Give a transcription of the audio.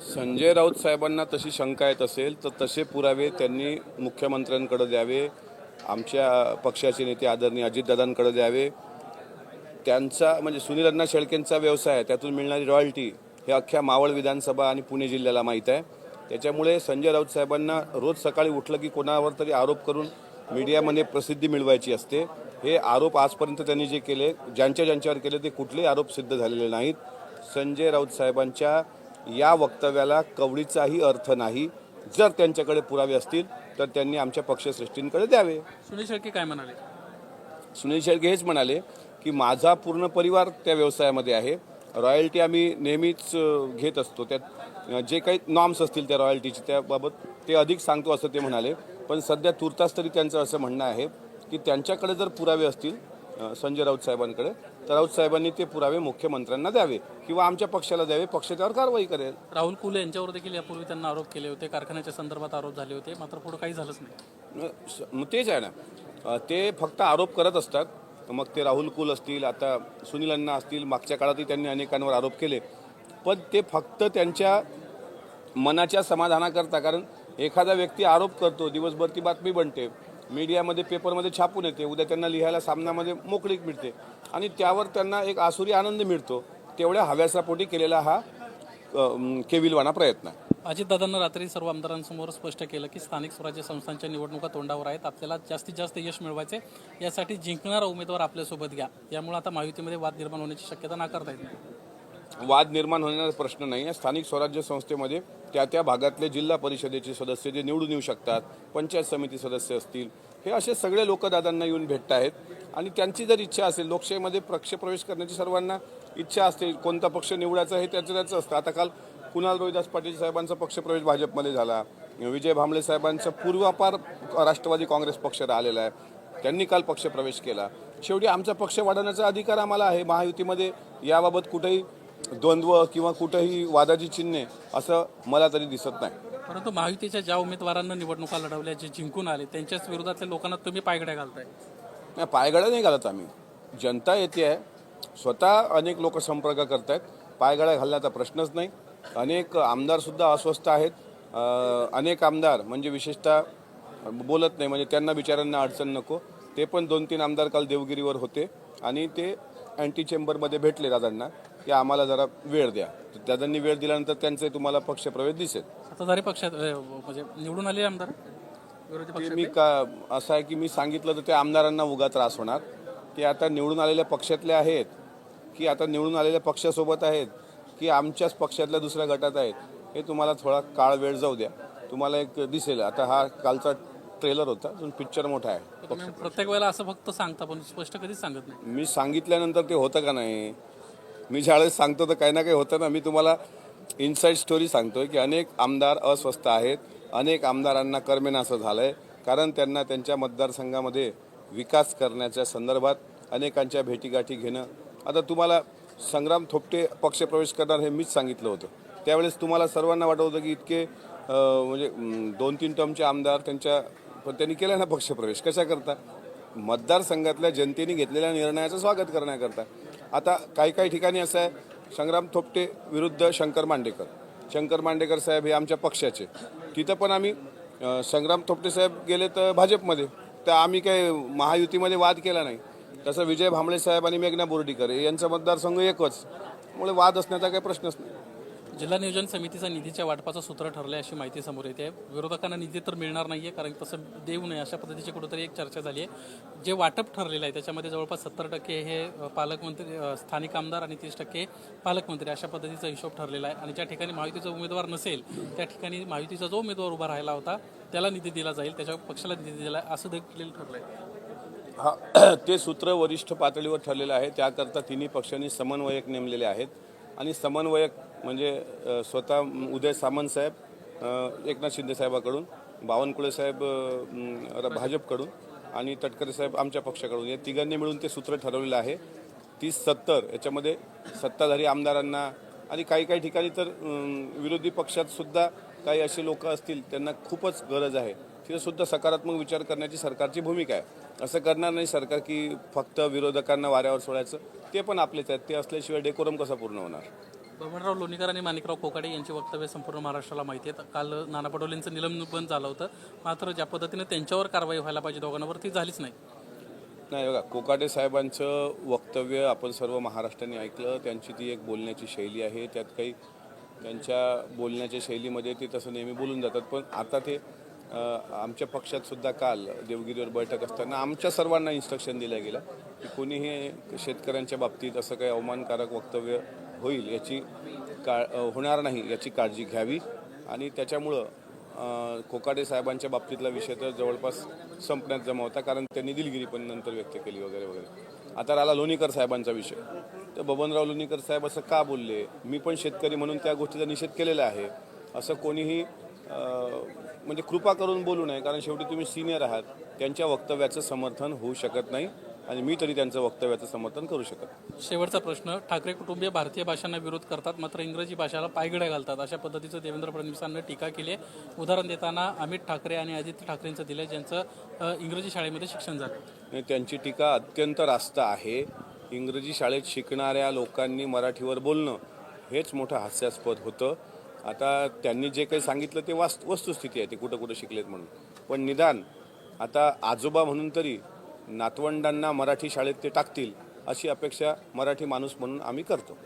संजय राऊत साहेबांना तशी शंका येत असेल तर तसे पुरावे त्यांनी मुख्यमंत्र्यांकडे द्यावे आमच्या पक्षाचे नेते आदरणीय अजितदादांकडे द्यावे. त्यांचा म्हणजे सुनील अण्णा शेळकेंचा व्यवसाय आहे त्यातून मिळणारी रॉयल्टी हे अख्ख्या मावळ विधानसभा आणि पुणे जिल्ह्याला माहीत आहे. त्याच्यामुळे संजय राऊत साहेबांना रोज सकाळी उठलं की कोणावर तरी आरोप करून मीडियामध्ये प्रसिद्धी मिळवायची असते. हे आरोप आजपर्यंत त्यांनी जे केले ज्यांच्या ज्यांच्यावर केले ते कुठलेही आरोप सिद्ध झालेले नाहीत. संजय राऊत साहेबांच्या या वक्तव्याला कवडीचाही अर्थ नाही. जर त्यांच्याकडे पुरावे असतील तर त्यांनी आमच्या पक्षश्रेष्ठींकडे द्यावे. सुनील शेळके काय म्हणाले? सुनील शेळके हेच म्हणाले की माझा पूर्ण परिवार त्या व्यवसायामध्ये आहे. रॉयल्टी आम्ही नेहमीच घेत असतो. त्यात जे काही नॉर्म्स असतील त्या रॉयल्टीचे त्याबाबत ते अधिक सांगतो असं ते म्हणाले. पण सध्या तुर्तास तरी त्यांचं असं म्हणणं आहे की त्यांच्याकडे जर पुरावे असतील संजय राऊत साहेबांकडे तर राऊत साहेबांनी ते पुरावे मुख्यमंत्र्यांना द्यावे किंवा आमच्या पक्षाला द्यावे पक्ष त्यावर कारवाई करेल. राहुल कुले यांच्यावर देखील यापूर्वी त्यांना आरोप केले होते कारखान्याच्या संदर्भात आरोप झाले होते मात्र पुढे काही झालंच नाही. तेच आहे ना. ते फक्त आरोप करत असतात. मग ते राहुल कुल असतील आता सुनील अण्णा असतील मागच्या काळातही त्यांनी अनेकांवर आरोप केले. पण ते फक्त त्यांच्या मनाच्या समाधानाकरता कारण एखादा व्यक्ती आरोप करतो दिवसभर ती बातमी बनते. मीडियामध्ये पेपरमध्ये छापून येते. उद्या त्यांना लिहायला सामनामध्ये मोकळीक मिळते. आणि त्यावर त्यांना एक आसुरी आनंद मिळतो. तेवढ्या हव्यासापोटी केलेला हा केविलवाणा प्रयत्न आहे. अजितदादांना रात्री सर्व आमदारांसमोर स्पष्ट केलं की स्थानिक स्वराज्य संस्थांच्या निवडणुका तोंडावर आहेत. आपल्याला जास्तीत जास्त यश मिळवायचे यासाठी जिंकणारा उमेदवार आपल्यासोबत घ्या. यामुळे आता महायुतीमध्ये वाद निर्माण होण्याची शक्यता नाकारता येत नाही. वाद निर्माण होण्याचा प्रश्न नाही आहे. स्थानिक स्वराज्य संस्थेमध्ये त्या त्या भागातले जिल्हा परिषदेचे सदस्य जे निवडून येऊ शकतात पंचायत समिती सदस्य असतील हे असे सगळे लोक दादांना येऊन भेटत आहेत. आणि त्यांची जर इच्छा असेल लोकशाहीमध्ये पक्ष प्रवेश करण्याची सर्वांना इच्छा असते कोणता पक्ष निवडायचा हे त्याचं त्याचं असतं. आता काल कुणाल रोहिदास पाटील साहेबांचा पक्षप्रवेश भाजपमध्ये झाला. विजय भांबळे साहेबांचा पूर्वापार राष्ट्रवादी काँग्रेस पक्ष राहिलेला आहे. त्यांनी काल पक्षप्रवेश केला. शेवटी आमचा पक्ष वाढवण्याचा अधिकार आम्हाला आहे. महायुतीमध्ये याबाबत कुठेही द्वंद्व किंवा कुठेही वादाची चिन्हे असं मला तरी दिसत नाही. परंतु महायुतीच्या ज्या उमेदवारांना निवडणुका लढवल्या जे जिंकून आले त्यांच्याच विरोधातल्या लोकांना तुम्ही पायगड्या घालताय. नाही पायगड्या नाही घालत आम्ही. जनता येते आहे. स्वतः अनेक लोक संपर्क करत आहेत पायगड्या घालण्याचा प्रश्नच नाही. अनेक आमदारसुद्धा अस्वस्थ आहेत. अनेक आमदार म्हणजे विशेषतः बोलत नाही म्हणजे त्यांना बिचाऱ्यांना अडचण नको. ते पण दोन तीन आमदार काल देवगिरीवर होते आणि ते अँटी चेंबरमध्ये भेटले दादांना की आम्हाला जरा वेळ द्या. तर दादांनी वेळ दिल्यानंतर त्यांचे तुम्हाला पक्षप्रवेश दिसेल. सत्ताधारी पक्षात अं, म्हणजे निवडून आले आमदार? विरोधी पक्ष ते? मी का असं आहे की मी सांगितलं तर त्या आमदारांना उगा त्रास होणार. ते आता निवडून आलेल्या पक्षातले आहेत की आता निवडून आलेल्या पक्षासोबत आहेत की आमच्याच पक्षातल्या दुसऱ्या गटात आहेत हे तुम्हाला थोडा काळ वेळ जाऊ द्या. तुम्हाला एक दिसेल. आता हा कालचा ट्रेलर होता अजून पिक्चर मोठा आहे. तुम्ही प्रत्येक वेळेला असं फक्त सांगता पण स्पष्ट कधीच सांगत नाही. मी सांगितल्यानंतर ते होतं का नाही मी ज्यावेळेस सांगतो तर काही ना काही होतं ना मी तुम्हाला इनसाईड स्टोरी सांगतोय की अनेक आमदार अस्वस्थ आहेत. अनेक आमदारांना करमेनासं झालं आहे कारण त्यांना त्यांच्या मतदारसंघामध्ये विकास करण्याच्या संदर्भात अनेकांच्या भेटीगाठी घेणं. आता तुम्हाला संग्राम थोपटे पक्षप्रवेश करणार हे मीच सांगितलं होतं. त्यावेळेस तुम्हाला सर्वांना वाटत होतं की इतके म्हणजे दोन तीन टर्मचे आमदार त्यांच्या पण त्यांनी केला ना पक्षप्रवेश कशाकरता? मतदारसंघातल्या जनतेने घेतलेल्या निर्णयाचं स्वागत करण्याकरता. आता काही काही ठिकाणी असं आहे संग्राम थोपटे विरुद्ध शंकर मांडेकर. शंकर मांडेकर साहेब हे आमच्या पक्षाचे. तिथं पण आम्ही संग्राम थोपटे साहेब गेले तर भाजपमध्ये. तर आम्ही काही महायुतीमध्ये वाद केला नाही. तसं विजय भांबळे साहेब आणि मेघना बोर्डीकर यांचा मतदारसंघ एकच. त्यामुळे वाद असण्याचा काही प्रश्नच नाही. जिल्हा नियोजन समितीचा निधीच्या वाटपाचं सूत्र ठरलं अशी माहिती समोर येते. विरोधकांना निधी तर मिळणार नाही आहे कारण तसं देऊ नये अशा पद्धतीची कुठेतरी एक चर्चा झाली आहे जे वाटप ठरलेलं आहे त्याच्यामध्ये जवळपास सत्तर टक्के हे पालकमंत्री स्थानिक आमदार आणि तीस टक्के पालकमंत्री अशा पद्धतीचा हिशोब ठरलेला आहे. आणि ज्या ठिकाणी महायुतीचा उमेदवार नसेल त्या ठिकाणी महायुतीचा जो उमेदवार उभा राहिला होता त्याला निधी दिला जाईल त्याच्या पक्षाला निधी दिला आहे असं देखील ठरलंय. हा ते सूत्र वरिष्ठ पातळीवर ठरलेलं आहे. त्याकरता तिन्ही पक्षांनी समन्वयक नेमलेले आहेत. आणि समन्वयक म्हणजे स्वतः उदय सामंत साहेब एकनाथ शिंदे साहेबाकडून बावनकुळे साहेब भाजपकडून आणि तटकरे साहेब आमच्या पक्षाकडून. या तिघांनी मिळून ते सूत्र ठरवलेलं आहे. तीस सत्तर याच्यामध्ये सत्ताधारी आमदारांना आणि काही काही ठिकाणी तर विरोधी पक्षात सुद्धा काही असे लोक असतील त्यांना खूपच गरज आहे. तिथं सुद्धा सकारात्मक विचार करण्याची सरकारची भूमिका आहे. असं करणार नाही सरकार की फक्त विरोधकांना वाऱ्यावर सोडायचं. ते पण आपलेच आहेत. ते असल्याशिवाय डेकोरम कसा पूर्ण होणार? बबनराव लोणीकर आणि माणिकराव कोकाडे यांची वक्तव्य संपूर्ण महाराष्ट्राला माहिती आहेत. काल नाना पटोलेंचं निलंबन झालं होतं. मात्र ज्या पद्धतीने त्यांच्यावर कारवाई व्हायला पाहिजे दोघांवर ती झालीच नाही. नाही बघा कोकाटे साहेबांचं वक्तव्य आपण सर्व महाराष्ट्राने ऐकलं. त्यांची ती एक बोलण्याची शैली आहे. त्यात काही त्यांच्या बोलण्याच्या शैलीमध्ये ते तसं नेहमी बोलून जातात. पण आता ते आमच्या पक्षात सुद्धा काल देवगिरीवर बैठक असताना आमच्या सर्वांना इन्स्ट्रक्शन दिलं गेलं की कोणीही शेतकऱ्यांच्या बाबतीत असं काही अवमानकारक वक्तव्य होईल याची का होणार नाही याची काळजी घ्यावी. आणि त्याच्यामुळं कोकाडे साहेबांच्या बाबतीतला विषय तर जवळपास संपण्यात जमा होता कारण त्यांनी दिलगिरी पण नंतर व्यक्त केली वगैरे वगैरे. आता राहिला लोणीकर साहेबांचा विषय. तर बबनराव लोणीकर साहेब असं का बोलले? मी पण शेतकरी म्हणून त्या गोष्टीचा निषेध केलेला आहे. असं कोणीही म्हणजे कृपा करून बोलू नये कारण शेवटी तुम्ही सिनियर आहात. त्यांच्या वक्तव्याचं समर्थन होऊ शकत नाही आणि मी तरी त्यांचं वक्तव्याचं समर्थन करू शकत. शेवटचा प्रश्न ठाकरे कुटुंबीय भारतीय भाषांना विरोध करतात मात्र इंग्रजी भाषेला पायगड्या घालतात. अशा पद्धतीचं देवेंद्र फडणवीसांनी टीका केली आहे. उदाहरण देताना अमित ठाकरे आणि आदित्य ठाकरेंचं दिलं ज्यांचं इंग्रजी शाळेमध्ये शिक्षण झालं. त्यांची टीका अत्यंत रास्त आहे. इंग्रजी शाळेत शिकणाऱ्या लोकांनी मराठीवर बोलणं हेच मोठं हास्यास्पद होतं. आता त्यांनी जे काही सांगितलं ते वास्त वस्तुस्थिती आहे ते कुठं कुठं शिकलेत म्हणून. पण निदान आता आजोबा म्हणून तरी नातवंडांना मराठी शाळेत ते टाकतील अशी अपेक्षा मराठी माणूस म्हणून आम्ही करतो.